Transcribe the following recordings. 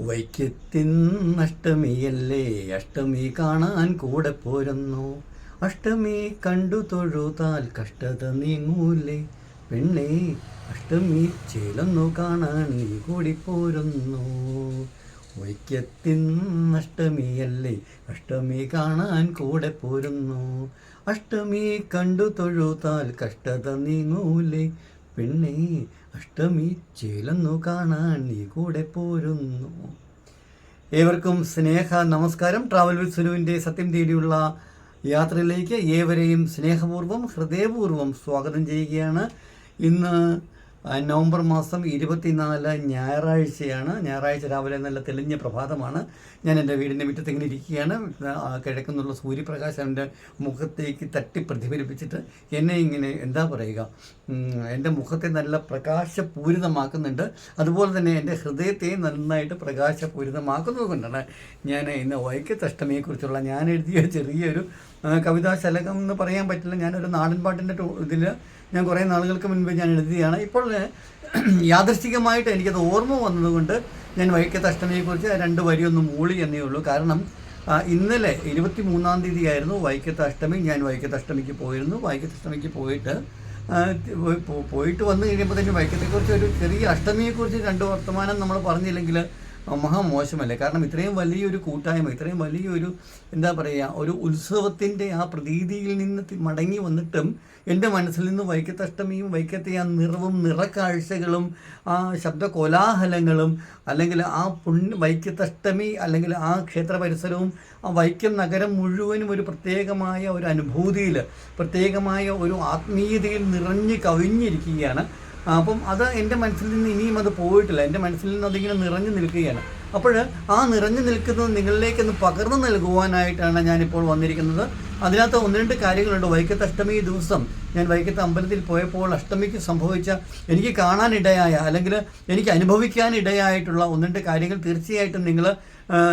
വൈക്കത്തിന്നഷ്ടമിയല്ലേ അഷ്ടമി കാണാൻ കൂടെ പോരുന്നു. അഷ്ടമി കണ്ടു തൊഴുതാൽ കഷ്ടത നീങ്ങൂലേ? പെണ്ണേ അഷ്ടമി ചേലൊന്നു കാണാൻ നീ കൂടി പോരുന്നു. വൈക്കത്തിൻ അഷ്ടമിയല്ലേ? അഷ്ടമി കാണാൻ കൂടെ പോരുന്നു. അഷ്ടമി കണ്ടു തൊഴുതാൽ കഷ്ടത നീങ്ങൂലേ? പെണ്ണേ അഷ്ടമി ചേലൊന്നു കാണാൻ നീ കൂടെ പോരുന്നു. ഏവർക്കും സ്നേഹ നമസ്കാരം. ട്രാവൽ വിത്ത് സുനുവിന്റെ സത്യം തേടിയുള്ള യാത്രയിലേക്ക് ഏവരെയും സ്നേഹപൂർവം ഹൃദയപൂർവം സ്വാഗതം ചെയ്യുകയാണ്. ഇന്ന് നവംബർ മാസം ഇരുപത്തിനാല് ഞായറാഴ്ചയാണ്. ഞായറാഴ്ച രാവിലെ നല്ല തെളിഞ്ഞ പ്രഭാതമാണ്. ഞാൻ എന്റെ വീടിന്റെ മുറ്റത്ത് ഇങ്ങനെ ഇരിക്കുകയാണ്. കിഴക്കുന്നുള്ള സൂര്യപ്രകാശം എന്റെ മുഖത്തേക്ക് തട്ടി പ്രതിഫലിപ്പിച്ചിട്ട് എന്നെ ഇങ്ങനെ എന്താ പറയുക എന്റെ മുഖത്തെ നല്ല പ്രകാശപൂരിതമാക്കുന്നുണ്ട്. അതുപോലെ തന്നെ എന്റെ ഹൃദയത്തെ നന്നായിട്ട് പ്രകാശപൂരിതമാക്കുന്നത് കൊണ്ടാണ് ഞാൻ ഇന്ന് വൈക്കത്തഷ്ടമിയെക്കുറിച്ചുള്ള ഞാൻ എഴുതിയ ചെറിയൊരു കവിതാശലകം എന്ന് പറയാൻ പറ്റില്ല. ഞാനൊരു നാടൻ പാട്ടിന്റെ ഇതിൽ ഞാൻ കുറേ നാളുകൾക്ക് മുൻപ് ഞാൻ എഴുതിയതാണ്. ഇപ്പോൾ യാദൃശ്ചികമായിട്ട് എനിക്കത് ഓർമ്മ വന്നതുകൊണ്ട് ഞാൻ വൈക്കത്ത് അഷ്ടമിയെക്കുറിച്ച് രണ്ട് വരിയൊന്നും മൂളി എന്നേ ഉള്ളൂ. കാരണം ഇന്നലെ ഇരുപത്തി മൂന്നാം തീയതി ആയിരുന്നു വൈക്കത്ത് അഷ്ടമി ഞാൻ വൈക്കത്ത് അഷ്ടമിക്ക് പോയിരുന്നു വൈക്കത്ത് അഷ്ടമിക്ക് പോയിട്ട് പോയിട്ട് വന്നു കഴിയുമ്പോൾ തന്നെ വൈക്കത്തെക്കുറിച്ച് ഒരു ചെറിയ അഷ്ടമിയെക്കുറിച്ച് രണ്ട് വർത്തമാനം നമ്മൾ പറഞ്ഞില്ലെങ്കിൽ മഹാ മോശമല്ലേ കാരണം ഇത്രയും വലിയൊരു കൂട്ടായ്മ ഇത്രയും വലിയൊരു എന്താ പറയുക ഒരു ഉത്സവത്തിന്റെ ആ പ്രതീതിയിൽ നിന്ന് മടങ്ങി വന്നിട്ടും എന്റെ മനസ്സിൽ നിന്ന് വൈക്കത്തഷ്ടമിയും വൈക്കത്തെ ആ നിറവും നിറക്കാഴ്ചകളും ആ ശബ്ദ കോലാഹലങ്ങളും അല്ലെങ്കിൽ ആ പുണ്യ വൈക്കത്തഷ്ടമി അല്ലെങ്കിൽ ആ ക്ഷേത്ര പരിസരവും ആ വൈക്കം നഗരം മുഴുവനും ഒരു പ്രത്യേകമായ ഒരു അനുഭൂതിയിൽ പ്രത്യേകമായ ഒരു ആത്മീയതയിൽ നിറഞ്ഞ് കവിഞ്ഞിരിക്കുകയാണ്. അപ്പം അത് എന്റെ മനസ്സിൽ നിന്ന് ഇനിയും അത് പോയിട്ടില്ല. എന്റെ മനസ്സിൽ നിന്ന് അതിങ്ങനെ നിറഞ്ഞു നിൽക്കുകയാണ്. അപ്പോൾ ആ നിറഞ്ഞു നിൽക്കുന്നത് നിങ്ങളിലേക്കൊന്ന് പകർന്നു നൽകുവാനായിട്ടാണ് ഞാനിപ്പോൾ വന്നിരിക്കുന്നത്. അതിനകത്ത് ഒന്ന് രണ്ട് കാര്യങ്ങളുണ്ട്. വൈക്കത്ത് അഷ്ടമി ദിവസം ഞാൻ വൈക്കത്ത് അമ്പലത്തിൽ പോയപ്പോൾ അഷ്ടമിക്ക് സംഭവിച്ച എനിക്ക് കാണാനിടയായ അല്ലെങ്കിൽ എനിക്ക് അനുഭവിക്കാനിടയായിട്ടുള്ള ഒന്ന് രണ്ട് കാര്യങ്ങൾ തീർച്ചയായിട്ടും നിങ്ങൾ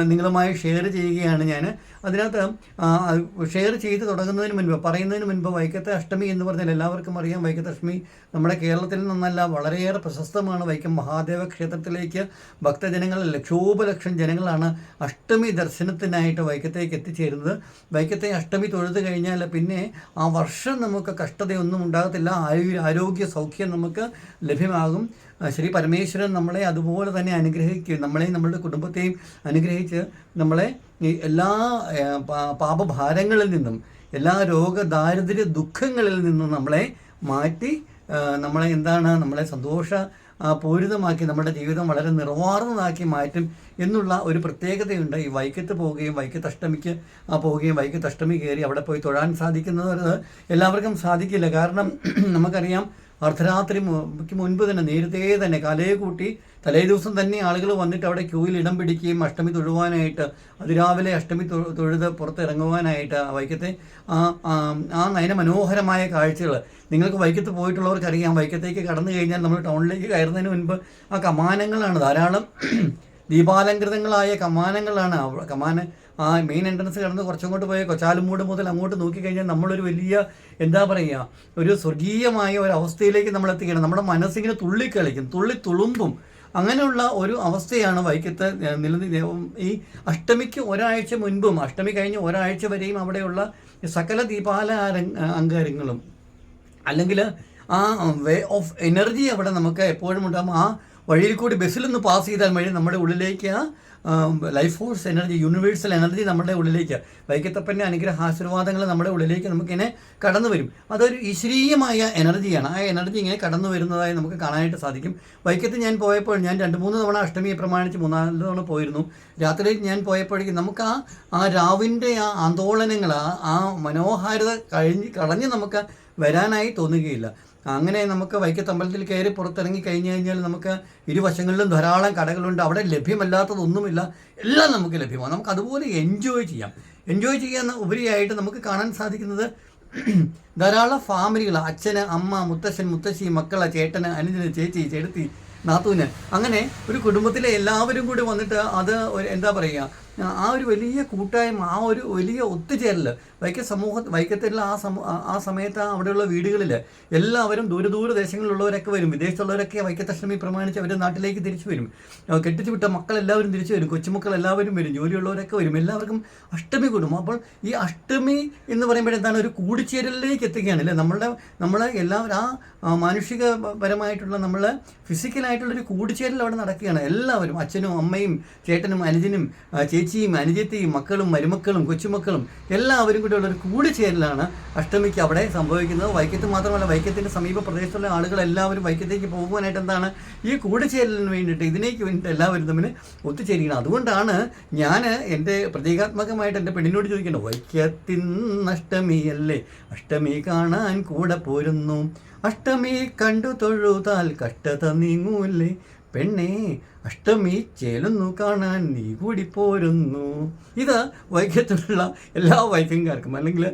നിങ്ങളുമായി ഷെയർ ചെയ്യുകയാണ് ഞാൻ. അതിനകത്ത് ഷെയർ ചെയ്ത് തുടങ്ങുന്നതിന് മുൻപ് പറയുന്നതിന് മുൻപ് വൈക്കത്തെ അഷ്ടമി എന്ന് പറഞ്ഞാൽ എല്ലാവർക്കും അറിയാം. വൈക്കത്തെ അഷ്ടമി നമ്മുടെ കേരളത്തിൽ നിന്നല്ല വളരെയേറെ പ്രശസ്തമാണ്. വൈക്കം മഹാദേവ ക്ഷേത്രത്തിലേക്ക് ഭക്തജനങ്ങൾ ലക്ഷോപലക്ഷം ജനങ്ങളാണ് അഷ്ടമി ദർശനത്തിനായിട്ട് വൈക്കത്തേക്ക് എത്തിച്ചേരുന്നത്. വൈക്കത്തെ അഷ്ടമി തൊഴുത് കഴിഞ്ഞാൽ പിന്നെ ആ വർഷം നമുക്ക് കഷ്ടതയൊന്നും ഉണ്ടാകത്തില്ല. ആരോഗ്യ സൗഖ്യം നമുക്ക് ലഭ്യമാകും. ശ്രീ പരമേശ്വരൻ നമ്മളെ അതുപോലെ തന്നെ അനുഗ്രഹിക്കുകയും നമ്മളെയും നമ്മളുടെ കുടുംബത്തെയും അനുഗ്രഹിച്ച് നമ്മളെ എല്ലാ പാപഭാരങ്ങളിൽ നിന്നും എല്ലാ രോഗ ദാരിദ്ര്യ ദുഃഖങ്ങളിൽ നിന്നും നമ്മളെ മാറ്റി നമ്മളെ എന്താണ് നമ്മളെ സന്തോഷ പൂരിതമാക്കി നമ്മുടെ ജീവിതം വളരെ നിർവാർന്നതാക്കി മാറ്റും എന്നുള്ള ഒരു പ്രത്യേകതയുണ്ട്. ഈ വൈക്കത്ത് പോവുകയും വൈക്കത്ത് അഷ്ടമിക്ക് പോവുകയും വൈക്കത്ത് അഷ്ടമി കയറി അവിടെ പോയി തൊഴാൻ സാധിക്കുന്നത് എല്ലാവർക്കും സാധിക്കില്ല. കാരണം നമുക്കറിയാം അർദ്ധരാത്രി മുൻപ് തന്നെ നേരത്തെ തന്നെ കലയെ കൂട്ടി തലേ ദിവസം തന്നെ ആളുകൾ വന്നിട്ട് അവിടെ ക്യൂവിൽ ഇടം പിടിക്കുകയും അഷ്ടമി തൊഴുവാനായിട്ട് അതിരാവിലെ അഷ്ടമി തൊഴു- തൊഴുത് പുറത്തിറങ്ങുവാനായിട്ട് വൈക്കത്തെ ആ ആ- ആ നയന മനോഹരമായ കാഴ്ചകൾ. നിങ്ങൾക്ക് വൈക്കത്ത് പോയിട്ടുള്ളവർക്കറിയാം വൈക്കത്തേക്ക് കടന്നു കഴിഞ്ഞാൽ നമ്മൾ ടൗണിലേക്ക് കയറുന്നതിന് മുൻപ് ആ കമാനങ്ങളാണ് ധാരാളം ദീപാലങ്കൃതങ്ങളായ കമാനങ്ങളാണ്. കമാന ആ മെയിൻ എൻട്രൻസ് കടന്ന് കുറച്ചങ്ങോട്ട് പോയ കൊച്ചാലുമൂട് മുതൽ അങ്ങോട്ട് നോക്കിക്കഴിഞ്ഞാൽ നമ്മളൊരു വലിയ എന്താ പറയുക ഒരു സ്വർഗീയമായ ഒരു അവസ്ഥയിലേക്ക് നമ്മൾ എത്തിക്കണം. നമ്മുടെ മനസ്സിങ്ങനെ തുള്ളിക്കളിക്കും തുള്ളി തുളുമ്പും. അങ്ങനെയുള്ള ഒരു അവസ്ഥയാണ് വൈക്കത്ത് നിലനി ഈ അഷ്ടമിക്ക് ഒരാഴ്ച മുൻപും അഷ്ടമി കഴിഞ്ഞ് ഒരാഴ്ച വരെയും അവിടെയുള്ള സകല ദീപാല അങ്കാരങ്ങളും അല്ലെങ്കിൽ ആ വേ ഓഫ് എനർജി അവിടെ നമുക്ക് എപ്പോഴും ഉണ്ടാകും ആ വഴിയിൽ കൂടി ബസ്സിലൊന്ന് പാസ് ചെയ്താൽ വഴി നമ്മുടെ ഉള്ളിലേക്ക് ആ life force energy universal energy നമ്മുടെ ഉള്ളിലേക്ക് വൈക്കത്തപ്പന്റെ അനുഗ്രഹ ആശീർവാദങ്ങൾ നമ്മുടെ ഉള്ളിലേക്ക് നമുക്കിങ്ങനെ കടന്നു വരും. അതൊരു ഈശ്വരീയമായ എനർജിയാണ് ആ എനർജി ഇങ്ങനെ കടന്നു വരുന്നതായി നമുക്ക് കാണാനായിട്ട് സാധിക്കും. വൈക്കത്ത് ഞാൻ പോയപ്പോൾ ഞാൻ രണ്ട് മൂന്ന് തവണ അഷ്ടമിയെ പ്രമാണിച്ച് മൂന്നാൽ തവണ പോയിരുന്നു. രാത്രി ഞാൻ പോയപ്പോഴേക്കും നമുക്ക് ആ ആ രാവിന്റെ ആ ആന്തോളനങ്ങൾ ആ മനോഹാരിത കഴിഞ്ഞ് കളഞ്ഞ് നമുക്ക് വരാനായി തോന്നുകയില്ല. അങ്ങനെ നമുക്ക് വൈക്കത്തമ്പലത്തിൽ കയറി പുറത്തിറങ്ങി കഴിഞ്ഞു കഴിഞ്ഞാൽ നമുക്ക് ഇരുവശങ്ങളിലും ധാരാളം കടകളുണ്ട്. അവിടെ ലഭ്യമല്ലാത്തതൊന്നുമില്ല. എല്ലാം നമുക്ക് ലഭ്യമാണ്. നമുക്ക് അതുപോലെ എൻജോയ് ചെയ്യാം. എൻജോയ് ചെയ്യാൻ ഉപരിയായിട്ട് നമുക്ക് കാണാൻ സാധിക്കുന്നത് ധാരാളം ഫാമിലികൾ അച്ഛന് അമ്മ മുത്തശ്ശൻ മുത്തശ്ശി മക്കളെ ചേട്ടന് അനുജന് ചേച്ചി ചേട്ടത്തി നാത്തൂന്. അങ്ങനെ ഒരു കുടുംബത്തിലെ എല്ലാവരും കൂടി വന്നിട്ട് അത് എന്താ പറയുക ആ ഒരു വലിയ കൂട്ടായ്മ ആ ഒരു വലിയ ഒത്തുചേരൽ വൈക്കം സമൂഹ വൈക്കത്തിലുള്ള ആ സമൂ ആ- സമയത്ത് അവിടെയുള്ള വീടുകളിൽ എല്ലാവരും ദൂര ദൂര ദേശങ്ങളിലുള്ളവരൊക്കെ വരും. വിദേശത്തുള്ളവരൊക്കെ വൈക്കത്തഷ്ടമി പ്രമാണിച്ച് അവരുടെ നാട്ടിലേക്ക് തിരിച്ചു വരും. കെട്ടിച്ചു വിട്ട മക്കളെല്ലാവരും തിരിച്ചു വരും. കൊച്ചുമക്കൾ എല്ലാവരും വരും. ജോലിയുള്ളവരൊക്കെ വരും. എല്ലാവർക്കും അഷ്ടമി കൂടും. അപ്പോൾ ഈ അഷ്ടമി എന്ന് പറയുമ്പോൾ എന്താണ്? ഒരു കൂടിച്ചേരലിലേക്ക് എത്തുകയാണ് അല്ലേ? നമ്മളുടെ നമ്മളെ എല്ലാവരും ആ മാനുഷികപരമായിട്ടുള്ള നമ്മൾ ഫിസിക്കലായിട്ടുള്ളൊരു കൂടിച്ചേരൽ അവിടെ നടക്കുകയാണ്. എല്ലാവരും അച്ഛനും അമ്മയും ചേട്ടനും അനുജനും ആ, ചേച്ചിയും അനുജത്തിയും മക്കളും മരുമക്കളും കൊച്ചുമക്കളും എല്ലാവരും കൂടെ ഉള്ള ഒരു കൂടിച്ചേരലാണ് അഷ്ടമിക്ക് അവിടെ സംഭവിക്കുന്നത്. വൈക്കത്ത് മാത്രമല്ല വൈക്കത്തിന്റെ സമീപ പ്രദേശത്തുള്ള ആളുകൾ എല്ലാവരും വൈക്കത്തേക്ക് പോകുവാനായിട്ട് എന്താണ് ഈ കൂടിച്ചേരലിന് വേണ്ടിയിട്ട് ഇതിനേക്ക് വേണ്ടിയിട്ട് എല്ലാവരും തമ്മിൽ ഒത്തുചേരുകയാണ്. അതുകൊണ്ടാണ് ഞാൻ എന്റെ പ്രതീകാത്മകമായിട്ട് എന്റെ പെണ്ണിനോട് ചോദിക്കുന്നത് അല്ലേ അഷ്ടമി കാണാൻ കൂടെ പോരുന്നു. അഷ്ടമി കണ്ടു തൊഴുതാൽ കഷ്ടത നീങ്ങൂല്ലേ? പെണ്ണേ അഷ്ടമി ചേലുന്നു കാണാൻ നീ കൂടി പോരുന്നു. ഇത് വൈക്കത്തുള്ള എല്ലാ വൈക്കംകാർക്കും അല്ലെങ്കിൽ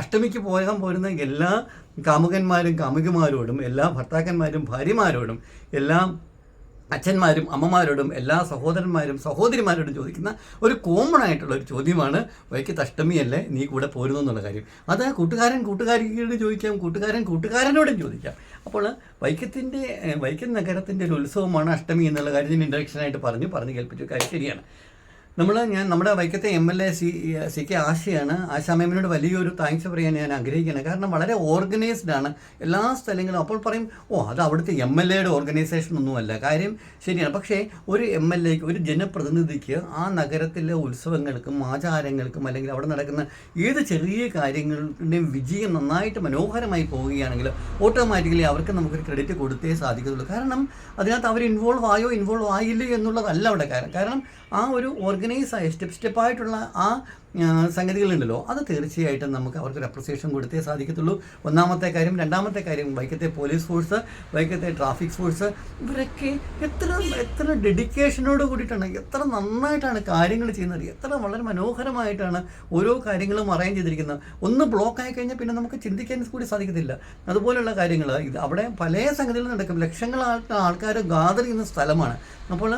അഷ്ടമിക്ക് പോകാൻ പോരുന്ന എല്ലാ കാമുകന്മാരും കാമുകിമാരോടും എല്ലാ ഭർത്താക്കന്മാരും ഭാര്യമാരോടും എല്ലാ അച്ഛന്മാരും അമ്മമാരോടും എല്ലാ സഹോദരന്മാരും സഹോദരിമാരോടും ചോദിക്കുന്ന ഒരു കോമൺ ആയിട്ടുള്ള ഒരു ചോദ്യമാണ് വൈക്കത്ത് അഷ്ടമിയല്ലേ നീ കൂടെ പോരുന്നു എന്നുള്ള കാര്യം. അത് കൂട്ടുകാരൻ കൂട്ടുകാരിയോട് ചോദിക്കാം കൂട്ടുകാരൻ കൂട്ടുകാരനോടും ചോദിക്കാം. അപ്പോൾ വൈക്കത്തിന്റെ വൈക്കം നഗരത്തിന്റെ ഒരു ഉത്സവമാണ് അഷ്ടമി എന്നുള്ള കാര്യത്തിന് ഇൻട്രഡക്ഷനായിട്ട് പറഞ്ഞു. പറഞ്ഞു കേൾപ്പിച്ചു കാര്യം ശരിയാണ്. നമ്മൾ ഞാൻ നമ്മുടെ വൈക്കത്തെ M L A C C K ആശയാണ്. Asha മാമിനോട് വലിയൊരു താങ്ക്സ് പറയാൻ ഞാൻ ആഗ്രഹിക്കുകയാണ് കാരണം വളരെ ഓർഗനൈസ്ഡ് ആണ്. എല്ലാ സ്ഥലങ്ങളും അപ്പോൾ പറയും ഓ അത് അവിടുത്തെ എം എൽ എയുടെ ഓർഗനൈസേഷൻ ഒന്നുമല്ല. കാര്യം ശരിയാണ്. പക്ഷേ ഒരു എം എൽ എക്ക് ഒരു ജനപ്രതിനിധിക്ക് ആ നഗരത്തിലെ ഉത്സവങ്ങൾക്കും ആചാരങ്ങൾക്കും അല്ലെങ്കിൽ അവിടെ നടക്കുന്ന ഏത് ചെറിയ കാര്യങ്ങളുടെയും വിജയം നന്നായിട്ട് മനോഹരമായി പോവുകയാണെങ്കിൽ ഓട്ടോമാറ്റിക്കലി അവർക്ക് നമുക്കൊരു ക്രെഡിറ്റ് കൊടുത്തേ സാധിക്കത്തുള്ളൂ. കാരണം അതിനകത്ത് അവർ ഇൻവോൾവ് ആയോ ഇൻവോൾവ് ആയില്ലേ എന്നുള്ളതല്ല അവിടെ. കാരണം കാരണം ആ ഒരു ഓർഗനൈസ് ആയ സ്റ്റെപ്പ് സ്റ്റെപ്പായിട്ടുള്ള ആ സംഗതികളുണ്ടല്ലോ അത് തീർച്ചയായിട്ടും നമുക്ക് അവർക്ക് ഒരു അപ്രിസിയേഷൻ കൊടുത്തേ സാധിക്കത്തുള്ളൂ. ഒന്നാമത്തെ കാര്യം രണ്ടാമത്തെ കാര്യം വൈക്കത്തെ പോലീസ് ഫോഴ്സ് വൈക്കത്തെ ട്രാഫിക് ഫോഴ്സ് ഇവരൊക്കെ എത്ര എത്ര ഡെഡിക്കേഷനോട് കൂടിയിട്ടാണ് എത്ര നന്നായിട്ടാണ് കാര്യങ്ങൾ ചെയ്യുന്നത് എത്ര വളരെ മനോഹരമായിട്ടാണ് ഓരോ കാര്യങ്ങളും അറേഞ്ച് ചെയ്തിരിക്കുന്നത്. ഒന്ന് ബ്ലോക്ക് ആയി കഴിഞ്ഞാൽ പിന്നെ നമുക്ക് ചിന്തിക്കാൻ കൂടി സാധിക്കത്തില്ല. അതുപോലെയുള്ള കാര്യങ്ങൾ ഇത് അവിടെ പല സംഗതികളും നടക്കും. ലക്ഷങ്ങളായിട്ട് ആൾക്കാർ ഗാദർ ചെയ്യുന്ന സ്ഥലമാണ്. അപ്പോൾ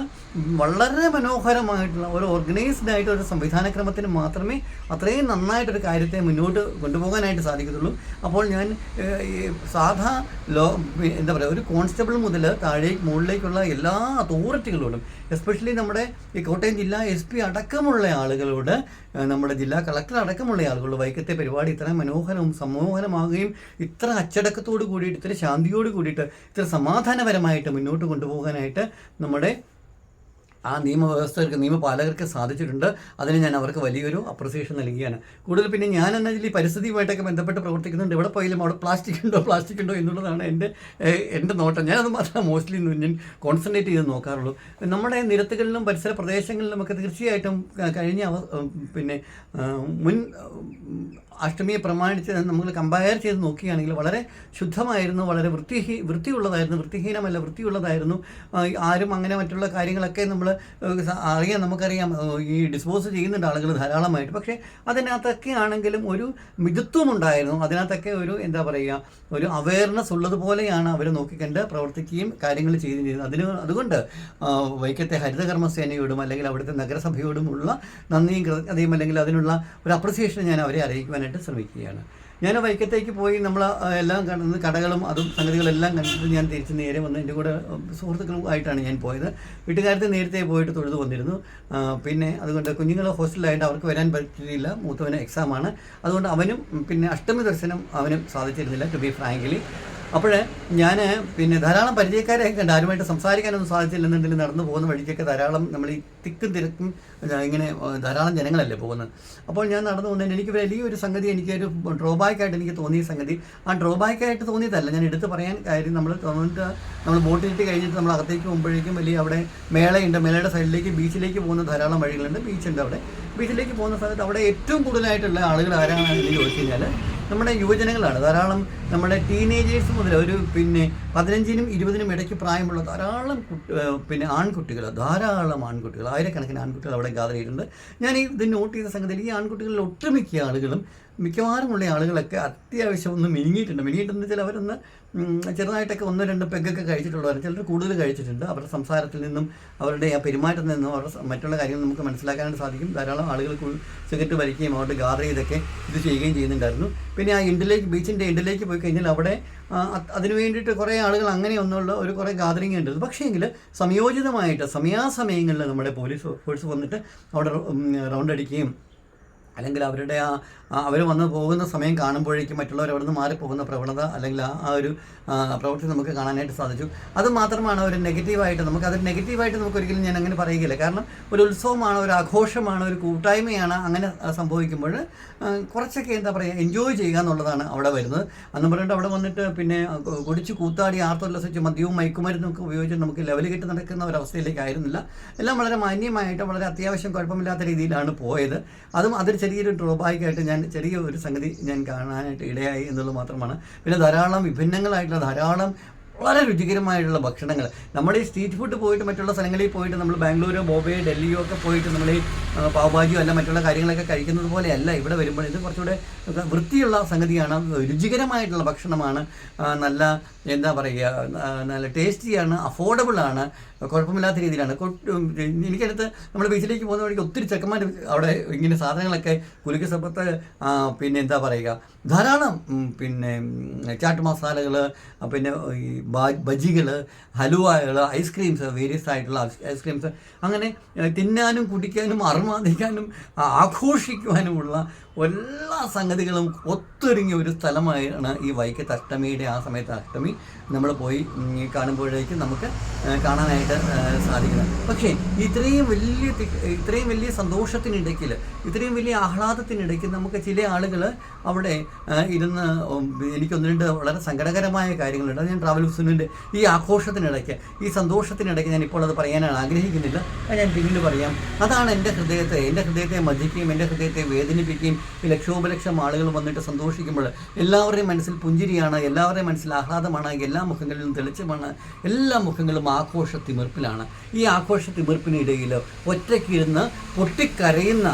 വളരെ മനോഹരമായിട്ടുള്ള ഒരു ഓർഗനൈസ്ഡ് ആയിട്ട് ഒരു സംവിധാനക്രമത്തിന് മാത്രമേ അത്രയും നന്നായിട്ടൊരു കാര്യത്തെ മുന്നോട്ട് കൊണ്ടുപോകാനായിട്ട് സാധിക്കത്തുള്ളൂ. അപ്പോൾ ഞാൻ സാധാ ലോ എന്താ പറയുക ഒരു കോൺസ്റ്റബിൾ മുതൽ താഴേക്ക് മുകളിലേക്കുള്ള എല്ലാ അതോറിറ്റികളോടും എസ്പെഷ്യലി നമ്മുടെ ഈ കോട്ടയം ജില്ലാ എസ് പി അടക്കമുള്ള ആളുകളോട് നമ്മുടെ ജില്ലാ കളക്ടർ അടക്കമുള്ള ആളുകളോട് വൈക്കത്തെ പരിപാടി ഇത്ര മനോഹരവും സമൂഹമാകുകയും ഇത്ര അച്ചടക്കത്തോട് കൂടിയിട്ട് ഇത്ര ശാന്തിയോട് കൂടിയിട്ട് ഇത്ര സമാധാനപരമായിട്ട് മുന്നോട്ട് കൊണ്ടുപോകാനായിട്ട് നമ്മുടെ ആ നിയമവ്യവസ്ഥകർക്ക് നിയമപാലകർക്ക് സാധിച്ചിട്ടുണ്ട്. അതിന് ഞാൻ അവർക്ക് വലിയൊരു അപ്രിസിയേഷൻ നൽകുകയാണ്. കൂടുതൽ പിന്നെ ഞാൻ എന്നാൽ ഈ പരിസ്ഥിതിയുമായിട്ടൊക്കെ ബന്ധപ്പെട്ട് പ്രവർത്തിക്കുന്നുണ്ട്. എവിടെ പോയാലും അവിടെ പ്ലാസ്റ്റിക് ഉണ്ടോ പ്ലാസ്റ്റിക് ഉണ്ടോ എന്നുള്ളതാണ് എന്റെ എന്റെ നോട്ടം. ഞാനത് മാത്രം മോസ്റ്റ്ലി ഞാൻ കോൺസെൻട്രേറ്റ് ചെയ്ത് നോക്കാറുള്ളൂ. നമ്മുടെ നിരത്തുകളിലും പരിസര പ്രദേശങ്ങളിലും ഒക്കെ തീർച്ചയായിട്ടും കഴിഞ്ഞ പിന്നെ മുൻ അഷ്ടമിയെ പ്രമാണിച്ച് നമ്മൾ കമ്പയർ ചെയ്ത് നോക്കുകയാണെങ്കിൽ വളരെ ശുദ്ധമായിരുന്നു വളരെ വൃത്തിഹീ വൃത്തിയുള്ളതായിരുന്നു വൃത്തിഹീനമല്ല വൃത്തിയുള്ളതായിരുന്നു. ആരും അങ്ങനെ മറ്റുള്ള കാര്യങ്ങളൊക്കെ നമ്മൾ അറിയാം നമുക്കറിയാം ഈ ഡിസ്പോസ് ചെയ്യുന്നുണ്ട് ആളുകൾ ധാരാളമായിട്ട്. പക്ഷേ അതിനകത്തൊക്കെ ആണെങ്കിലും ഒരു മിതത്വം ഉണ്ടായിരുന്നു അതിനകത്തൊക്കെ ഒരു എന്താ പറയുക ഒരു അവയർനെസ് ഉള്ളതുപോലെയാണ് അവർ നോക്കിക്കണ്ട് പ്രവർത്തിക്കുകയും കാര്യങ്ങൾ ചെയ്തിരുന്നത്. അതിന് അതുകൊണ്ട് വൈക്കത്തെ ഹരിതകർമ്മസേനയോടും അല്ലെങ്കിൽ അവിടുത്തെ നഗരസഭയോടുമുള്ള നന്ദിയും കൃതജ്ഞതയും അല്ലെങ്കിൽ അതിനുള്ള ഒരു അപ്രിസിയേഷൻ ഞാൻ അവരെ അറിയിക്കുവാനായിട്ട് ശ്രമിക്കുകയാണ്. ഞാൻ വൈക്കത്തേക്ക് പോയി നമ്മൾ എല്ലാം കണ്ടത് കടകളും അതും സംഗതികളെല്ലാം കണ്ടിട്ട് ഞാൻ തിരിച്ച് നേരെ വന്ന് എന്റെ കൂടെ സുഹൃത്തുക്കളും ആയിട്ടാണ് ഞാൻ പോയത്. വീട്ടുകാരത്തെ നേരത്തെ പോയിട്ട് തൊഴുത് വന്നിരുന്നു. പിന്നെ അതുകൊണ്ട് കുഞ്ഞുങ്ങൾ ഹോസ്റ്റലിലായിട്ട് അവർക്ക് വരാൻ പറ്റിയില്ല. മൂത്തവന് എക്സാമാണ് അതുകൊണ്ട് അവനും പിന്നെ അഷ്ടമി ദർശനം അവനും സാധിച്ചിരുന്നില്ല ടു ബി ഫ്രാങ്ക്ലി അപ്പോൾ ഞാൻ പിന്നെ ധാരാളം പരിചയക്കാരെയൊക്കെ കണ്ട് ആരുമായിട്ട് സംസാരിക്കാനൊന്നും സാധിച്ചില്ലെന്നുണ്ടെങ്കിൽ നടന്നു പോകുന്ന വഴിക്കൊക്കെ ധാരാളം നമ്മൾ ഈ തിക്കും തിരക്കും ഇങ്ങനെ ധാരാളം ജനങ്ങളല്ലേ പോകുന്നത്. അപ്പോൾ ഞാൻ നടന്നു പോകുന്നതിന് എനിക്ക് വലിയൊരു സംഗതി എനിക്കൊരു ഡ്രോബാക്കായിട്ട് എനിക്ക് തോന്നിയ സംഗതി. ആ ഡ്രോബാക്കായിട്ട് തോന്നിയതല്ല. ഞാൻ എടുത്ത് പറയാൻ കാര്യം നമ്മൾ തോന്നിട്ട് നമ്മൾ ബോട്ടിലിട്ട് കഴിഞ്ഞിട്ട് നമ്മൾ അകത്തേക്ക് പോകുമ്പോഴേക്കും വലിയ അവിടെ മേളയുണ്ട്. മേളയുടെ സൈഡിലേക്ക് ബീച്ചിലേക്ക് പോകുന്ന ധാരാളം വഴികളുണ്ട്. ബീച്ചുണ്ട് അവിടെ. ബീച്ചിലേക്ക് പോകുന്ന സ്ഥലത്ത് അവിടെ ഏറ്റവും കൂടുതലായിട്ടുള്ള ആളുകൾ ആരാണെന്ന് ചോദിച്ചു കഴിഞ്ഞാൽ നമ്മുടെ യുവജനങ്ങളാണ്. ധാരാളം നമ്മുടെ ടീനേജേഴ്സ് മുതൽ ഒരു പിന്നെ പതിനഞ്ചിനും ഇരുപതിനും ഇടയ്ക്ക് പ്രായമുള്ള ധാരാളം പിന്നെ ആൺകുട്ടികൾ ധാരാളം ആൺകുട്ടികൾ ആയിരക്കണക്കിന് ആൺകുട്ടികൾ അവിടെ ഗാദർ ചെയ്തിട്ടുണ്ട്. ഞാൻ ഇത് നോട്ട് ചെയ്ത സംഗതിയിൽ ഈ ആൺകുട്ടികളിൽ ഒട്ടുമിക്ക ആളുകളും മിക്കവാറുമുള്ള ആളുകളൊക്കെ അത്യാവശ്യം ഒന്ന് മിനിങ്ങിയിട്ടുണ്ട്. മിനിങ്ങിയിട്ടെന്ന് വെച്ചാൽ അവരൊന്ന് ചെറുതായിട്ടൊക്കെ ഒന്ന് രണ്ട് പെഗ്ഗൊക്കെ കഴിച്ചിട്ടുള്ളവർ ചിലർ കൂടുതൽ കഴിച്ചിട്ടുണ്ട്. അവരുടെ സംസാരത്തിൽ നിന്നും അവരുടെ ആ പെരുമാറ്റത്തിൽ നിന്നും അവരുടെ മറ്റുള്ള കാര്യങ്ങൾ നമുക്ക് മനസ്സിലാക്കാനായിട്ട് സാധിക്കും. ധാരാളം ആളുകൾ സിഗരറ്റ് വലിക്കുകയും അവരുടെ ഗാർ ചെയ്തൊക്കെ ഇത് ചെയ്യുകയും ചെയ്യുന്നുണ്ടായിരുന്നു. പിന്നെ ആ എൻഡിലേക്ക് ബീച്ചിന്റെ എൻഡിലേക്ക് പോയി കഴിഞ്ഞാൽ അവിടെ അതിനു അതിന് വേണ്ടിയിട്ട് കുറേ ആളുകൾ അങ്ങനെയൊന്നുള്ള ഒരു കുറേ ഗാദറിങ് ഉണ്ട് പക്ഷേങ്കിൽ സംയോജിതമായിട്ട് സമയാസമയങ്ങളിൽ നമ്മുടെ പോലീസ് ഫോഴ്സ് വന്നിട്ട് അവിടെ റൗണ്ട് അടിക്കുകയും അല്ലെങ്കിൽ അവരുടെ ആ അവർ വന്ന് പോകുന്ന സമയം കാണുമ്പോഴേക്കും മറ്റുള്ളവർ അവിടെ നിന്ന് മാറിപ്പോകുന്ന പ്രവണത അല്ലെങ്കിൽ ആ ഒരു പ്രവൃത്തി നമുക്ക് കാണാനായിട്ട് സാധിച്ചു. അത് മാത്രമാണ് ഒരു നെഗറ്റീവായിട്ട് നമുക്ക് അത് നെഗറ്റീവായിട്ട് നമുക്ക് ഒരിക്കലും ഞാൻ അങ്ങനെ പറയുകയില്ല. കാരണം ഒരു ഉത്സവമാണ് ഒരു ആഘോഷമാണ് ഒരു കൂട്ടായ്മയാണ് അങ്ങനെ സംഭവിക്കുമ്പോൾ കുറച്ചൊക്കെ എന്താ പറയുക എൻജോയ് ചെയ്യുക എന്നുള്ളതാണ് അവിടെ വരുന്നത്. അന്ന് പറഞ്ഞിട്ട് അവിടെ വന്നിട്ട് പിന്നെ കുടിച്ച് കൂത്താടി ആർത്തുല്ലസിച്ച് മദ്യവും മയക്കുമരുന്നും ഒക്കെ ഉപയോഗിച്ച് നമുക്ക് ലെവൽ കെട്ട് നടക്കുന്ന ഒരവസ്ഥയിലേക്കായിരുന്നില്ല എല്ലാം വളരെ മാന്യമായിട്ട് വളരെ അത്യാവശ്യം കുഴപ്പമില്ലാത്ത രീതിയിലാണ് പോയത്. അതും അതൊരു ചെറിയൊരു ഡ്രോബാക്കായിട്ട് ഞാൻ ചെറിയ ഒരു സംഗതി ഞാൻ കാണാനായിട്ട് ഇടയായി എന്നുള്ളത് മാത്രമാണ്. പിന്നെ ധാരാളം വിഭിന്നങ്ങളായിട്ടുള്ള ധാരാളം വളരെ രുചികരമായിട്ടുള്ള ഭക്ഷണങ്ങൾ. നമ്മൾ ഈ സ്ട്രീറ്റ് ഫുഡ് പോയിട്ട് മറ്റുള്ള സ്ഥലങ്ങളിൽ പോയിട്ട് നമ്മൾ ബാംഗ്ലൂരോ ബോംബെ ഡൽഹിയോ ഒക്കെ പോയിട്ട് നമ്മൾ ഈ പാവഭാജിയോ അല്ല മറ്റുള്ള കാര്യങ്ങളൊക്കെ കഴിക്കുന്നത് പോലെയല്ല ഇവിടെ വരുമ്പോൾ. ഇത് കുറച്ചുകൂടെ വൃത്തിയുള്ള സംഗതിയാണ് രുചികരമായിട്ടുള്ള ഭക്ഷണമാണ് നല്ല എന്താ പറയുക നല്ല ടേസ്റ്റിയാണ് അഫോർഡബിൾ ആണ് കുഴപ്പമില്ലാത്ത രീതിയിലാണ്. എനിക്കടുത്ത് നമ്മൾ ബീച്ചിലേക്ക് പോകുന്ന വഴിക്ക് ഒത്തിരി ചെക്കന്മാർ അവിടെ ഇങ്ങനെ സാധനങ്ങളൊക്കെ കുലുക്ക് സമ്പത്ത് പിന്നെ എന്താ പറയുക ധാരാളം പിന്നെ ചാട്ട് മസാലകൾ പിന്നെ ഈ ബജികൾ ഹലുവകൾ ഐസ്ക്രീംസ് വേരിയസ് ആയിട്ടുള്ള ഐസ്ക്രീംസ് അങ്ങനെ തിന്നാനും കുടിക്കാനും അറുമാദിക്കാനും ആഘോഷിക്കുവാനുമുള്ള എല്ലാ സംഗതികളും ഒത്തൊരുങ്ങിയ ഒരു സ്ഥലമായാണ് ഈ വൈക്കത്ത് അഷ്ടമിയുടെ ആ സമയത്ത് അഷ്ടമി നമ്മൾ പോയി കാണുമ്പോഴേക്കും നമുക്ക് കാണാനായി ഏഹ്, സാധിക്കുന്നത് പക്ഷേ ഇത്രയും വലിയ ഇത്രയും വലിയ സന്തോഷത്തിനിടയ്ക്കിൽ ഇത്രയും വലിയ ആഹ്ലാദത്തിനിടയ്ക്ക് നമുക്ക് ചില ആളുകൾ അവിടെ ഇരുന്ന് എനിക്കൊന്ന് രണ്ട് വളരെ സങ്കടകരമായ കാര്യങ്ങളുണ്ട്. ഞാൻ ട്രാവൽ ഹുസിന്റെ ഈ ആഘോഷത്തിനിടയ്ക്ക് ഈ സന്തോഷത്തിനിടയ്ക്ക് ഞാൻ ഇപ്പോൾ അത് പറയാനാണ് ആഗ്രഹിക്കുന്നില്ല. അത് ഞാൻ പിന്നീട് പറയാം. അതാണ് എന്റെ ഹൃദയത്തെ എന്റെ ഹൃദയത്തെ മതിക്കുകയും എന്റെ ഹൃദയത്തെ വേദനിപ്പിക്കുകയും ലക്ഷോപലക്ഷം ആളുകൾ വന്നിട്ട് സന്തോഷിക്കുമ്പോൾ എല്ലാവരുടെയും മനസ്സിൽ പുഞ്ചിരിയാണ് എല്ലാവരുടെയും മനസ്സിൽ ആഹ്ലാദമാണ് എല്ലാ മുഖങ്ങളിലും തെളിച്ചമാണ് എല്ലാ മുഖങ്ങളും ആഘോഷ തിമിർപ്പിലാണ്. ഈ ആഘോഷ തിമിർപ്പിനിടയിൽ ഒറ്റയ്ക്കിരുന്ന് പൊട്ടിക്കരയുന്ന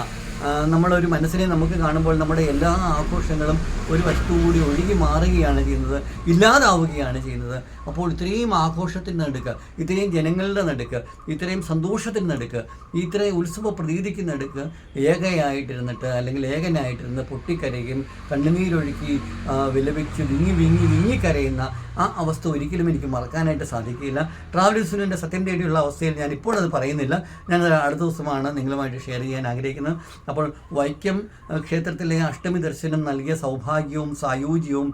നമ്മളൊരു മനസ്സിനെ നമുക്ക് കാണുമ്പോൾ നമ്മുടെ എല്ലാ ആഘോഷങ്ങളും ഒരു വശത്തുകൂടി ഒഴുകി മാറുകയാണ് ചെയ്യുന്നത് ഇല്ലാതാവുകയാണ് ചെയ്യുന്നത്. അപ്പോൾ ഇത്രയും ആഘോഷത്തിന് നടുക്ക് ഇത്രയും ജനങ്ങളുടെ നടുക്ക് ഇത്രയും സന്തോഷത്തിന് നടുക്ക് ഇത്രയും ഉത്സവ പ്രതീതിക്ക് നടുക്ക് ഏകയായിട്ടിരുന്നിട്ട് അല്ലെങ്കിൽ ഏകനായിട്ടിരുന്ന് പൊട്ടിക്കരയും കണ്ണുനീരൊഴുക്കി വിലപിച്ച് വിങ്ങി വിങ്ങി വിങ്ങിക്കരയുന്ന ആ അവസ്ഥ ഒരിക്കലും എനിക്ക് മറക്കാനായിട്ട് സാധിക്കില്ല. ട്രാവലേഴ്സിന്റെ സത്യം തേടിയുള്ള അവസ്ഥയിൽ ഞാൻ ഇപ്പോഴത് പറയുന്നില്ല. ഞാൻ അടുത്ത ദിവസമാണ് നിങ്ങളുമായിട്ട് ഷെയർ ചെയ്യാൻ ആഗ്രഹിക്കുന്നത്. അപ്പോൾ വൈക്കം ക്ഷേത്രത്തിലെ അഷ്ടമി ദർശനം നൽകിയ സൗഭാഗ്യവും സായൂജ്യവും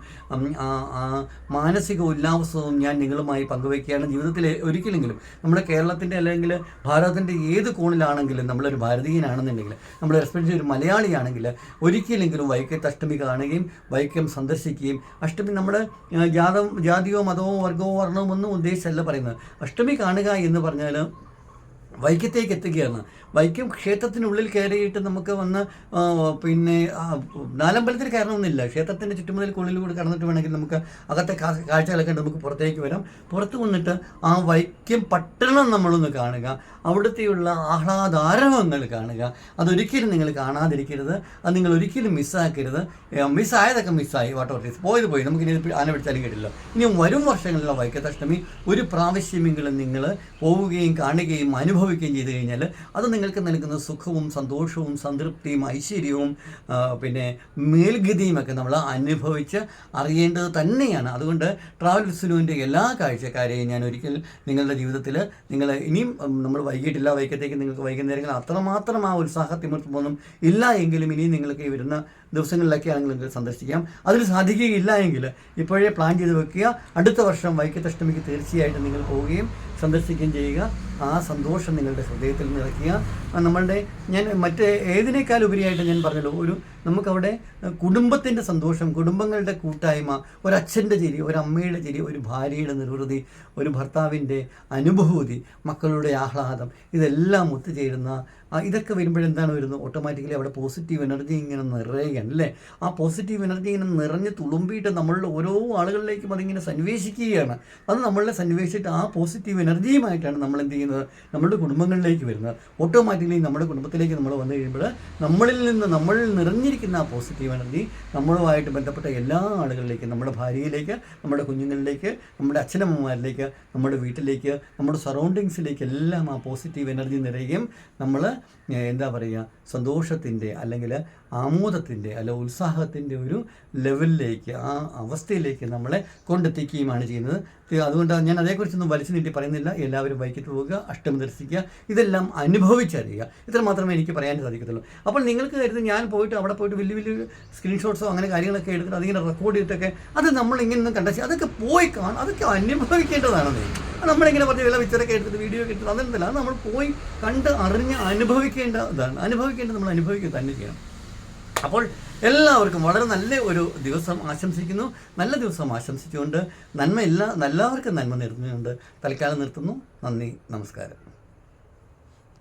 മാനസിക ഉല്ലാസവും ഞാൻ നിങ്ങളുമായി പങ്കുവയ്ക്കുകയാണ് ജീവിതത്തിൽ ഒരിക്കലെങ്കിലും. നമ്മുടെ കേരളത്തിന്റെ അല്ലെങ്കിൽ ഭാരതത്തിന്റെ ഏത് കോണിലാണെങ്കിലും നമ്മളൊരു ഭാരതീയനാണെന്നുണ്ടെങ്കിൽ നമ്മൾ എസ്പെഷ്യലി ഒരു മലയാളിയാണെങ്കിൽ ഒരിക്കലെങ്കിലും വൈക്കത്ത് അഷ്ടമി കാണുകയും വൈക്കം സന്ദർശിക്കുകയും അഷ്ടമി നമ്മൾ ജാത ജാതിയോ മതമോ വർഗമോ വർണമോ ഒന്നും ഉദ്ദേശിച്ചല്ല പറയുന്നത്. അഷ്ടമി കാണുക എന്ന് പറഞ്ഞാൽ വൈക്കത്തേക്ക് എത്തുകയാണ്. വൈക്കം ക്ഷേത്രത്തിനുള്ളിൽ കയറിയിട്ട് നമുക്ക് വന്ന് പിന്നെ നാലമ്പലത്തിൽ കയറണമെന്നില്ല. ക്ഷേത്രത്തിന്റെ ചുറ്റുമുതൽ കൂടി കടന്നിട്ട് വേണമെങ്കിൽ നമുക്ക് അകത്തെ കാഴ്ചകളൊക്കെ നമുക്ക് പുറത്തേക്ക് വരാം. പുറത്ത് വന്നിട്ട് ആ വൈക്കം പട്ടണം നമ്മളൊന്ന് കാണുക. അവിടുത്തെയുള്ള ആഹ്ലാദാരവങ്ങൾ കാണുക. അതൊരിക്കലും നിങ്ങൾ കാണാതിരിക്കരുത്. അത് നിങ്ങൾ ഒരിക്കലും മിസ്സാക്കരുത്. മിസ്സായതൊക്കെ മിസ്സായി. വാട്ട് ഓർ പോയത് പോയി. നമുക്ക് ഇനി ആന പിടിച്ചാലും കേട്ടില്ല. ഇനി വരും വർഷങ്ങളിലെ വൈക്കത്തഷ്ടമി ഒരു പ്രാവശ്യമെങ്കിലും നിങ്ങൾ പോവുകയും കാണുകയും അനുഭവിക്കുകയും ചെയ്തു കഴിഞ്ഞാൽ അത് നിങ്ങൾക്ക് നൽകുന്ന സുഖവും സന്തോഷവും സംതൃപ്തിയും ഐശ്വര്യവും പിന്നെ മേൽഗതിയും ഒക്കെ നമ്മൾ അനുഭവിച്ച് അറിയേണ്ടത് തന്നെയാണ്. അതുകൊണ്ട് ട്രാവൽ സുനുവിന്റെ എല്ലാ കാഴ്ചക്കാരെയും ഞാൻ ഒരിക്കൽ നിങ്ങളുടെ ജീവിതത്തിൽ നിങ്ങൾ ഇനിയും നമ്മൾ വൈകിട്ടില്ല വൈകത്തേക്ക് നിങ്ങൾക്ക് വൈകുന്നേരങ്ങൾ അത്രമാത്രം ആ ഉത്സാഹത്തിമർപ്പൊന്നും ഇല്ല എങ്കിലും ഇനിയും നിങ്ങൾക്ക് ഈ വരുന്ന ദിവസങ്ങളിലൊക്കെ ആണെങ്കിൽ നിങ്ങൾക്ക് സന്ദർശിക്കാം. അതിൽ സാധിക്കുകയില്ല എങ്കിൽ ഇപ്പോഴേ പ്ലാൻ ചെയ്ത് വെക്കുക. അടുത്ത വർഷം വൈക്കത്തഷ്ടമിക്ക് തീർച്ചയായിട്ടും നിങ്ങൾ പോവുകയും സന്ദർശിക്കുകയും ചെയ്യുക. ആ സന്തോഷം നിങ്ങളുടെ ഹൃദയത്തിൽ നിറയ്ക്കുക നമ്മളുടെ ഞാൻ മറ്റേ ഏതിനേക്കാൾ ഉപരിയായിട്ട് ഞാൻ പറഞ്ഞല്ലോ ഒരു നമുക്കവിടെ കുടുംബത്തിന്റെ സന്തോഷം കുടുംബങ്ങളുടെ കൂട്ടായ്മ ഒരച്ഛന്റെ ചിരി ഒരമ്മയുടെ ചിരി ഒരു ഭാര്യയുടെ നിർവൃതി ഒരു ഭർത്താവിന്റെ അനുഭൂതി മക്കളുടെ ആഹ്ലാദം ഇതെല്ലാം ഒത്തുചേരുന്ന ഇതൊക്കെ വരുമ്പോഴെന്താണ് വരുന്നത്? ഓട്ടോമാറ്റിക്കലി അവിടെ പോസിറ്റീവ് എനർജി ഇങ്ങനെ നിറയുകയാണ് അല്ലേ? ആ പോസിറ്റീവ് എനർജി ഇങ്ങനെ നിറഞ്ഞ് തുളുമ്പിയിട്ട് നമ്മളുടെ ഓരോ ആളുകളിലേക്കും അതിങ്ങനെ സന്വേഷിക്കുകയാണ് അത് നമ്മളെ സന്വേഷിച്ചിട്ട് ആ പോസിറ്റീവ് എനർജിയുമായിട്ടാണ് നമ്മൾ എന്ത് ചെയ്യുന്നത്? നമ്മുടെ കുടുംബങ്ങളിലേക്ക് വരുന്നത്. ഓട്ടോമാറ്റിക്കലി നമ്മുടെ കുടുംബത്തിലേക്ക് നമ്മൾ വന്നു കഴിയുമ്പോൾ നമ്മളിൽ നിന്ന് നമ്മളിൽ നിറഞ്ഞിരിക്കുന്ന ആ പോസിറ്റീവ് എനർജി നമ്മളുമായിട്ട് ബന്ധപ്പെട്ട എല്ലാ ആളുകളിലേക്കും നമ്മുടെ ഭാര്യയിലേക്ക് നമ്മുടെ കുഞ്ഞുങ്ങളിലേക്ക് നമ്മുടെ അച്ഛനമ്മമാരിലേക്ക് നമ്മുടെ വീട്ടിലേക്ക് നമ്മുടെ സറൗണ്ടിങ്സിലേക്ക് എല്ലാം ആ പോസിറ്റീവ് എനർജി നിറയുകയും നമ്മൾ എന്താ പറയുക സന്തോഷത്തിന്റെ അല്ലെങ്കിൽ ആമോദത്തിന്റെ അല്ല ഉത്സാഹത്തിന്റെ ഒരു ലെവലിലേക്ക് ആ അവസ്ഥയിലേക്ക് നമ്മളെ കൊണ്ടെത്തിക്കുകയുമാണ് ചെയ്യുന്നത്. അതുകൊണ്ട് ഞാൻ അതേക്കുറിച്ചൊന്നും വലിച്ചു നീട്ടി പറയുന്നില്ല. എല്ലാവരും വൈകിട്ട് പോവുക അഷ്ടമി ദർശിക്കുക ഇതെല്ലാം അനുഭവിച്ചറിയുക. ഇത്ര മാത്രമേ എനിക്ക് പറയാൻ സാധിക്കത്തുള്ളൂ. അപ്പോൾ നിങ്ങൾക്ക് കരുതി ഞാൻ പോയിട്ട് അവിടെ പോയിട്ട് വലിയ വലിയ സ്ക്രീൻഷോട്ട്സോ അങ്ങനെ കാര്യങ്ങളൊക്കെ എടുത്തിട്ട് അതിങ്ങനെ റെക്കോർഡ് ചെയ്തിട്ടൊക്കെ അത് നമ്മളിങ്ങനെ കണ്ടെത്തി അതൊക്കെ പോയി കാണും. അതൊക്കെ അനുഭവിക്കേണ്ടതാണ് നീ അത് നമ്മളിങ്ങനെ പറഞ്ഞ വില പിക്ചറൊക്കെ എടുത്തിട്ട് വീഡിയോ ഒക്കെ എടുത്തിട്ട് നമ്മൾ പോയി കണ്ട് അറിഞ്ഞ് അനുഭവിക്കേണ്ട ഇതാണ്. അനുഭവിക്കേണ്ടത് നമ്മൾ അനുഭവിക്കുക തന്നെ ചെയ്യണം. അപ്പോൾ എല്ലാവർക്കും വളരെ നല്ല ഒരു ദിവസം ആശംസിക്കുന്നു. നല്ല ദിവസം ആശംസിച്ചുകൊണ്ട് നന്മ എല്ലാ എല്ലാവർക്കും നന്മ നേർന്നുകൊണ്ട് തൽക്കാലം നിർത്തുന്നു. നന്ദി നമസ്കാരം.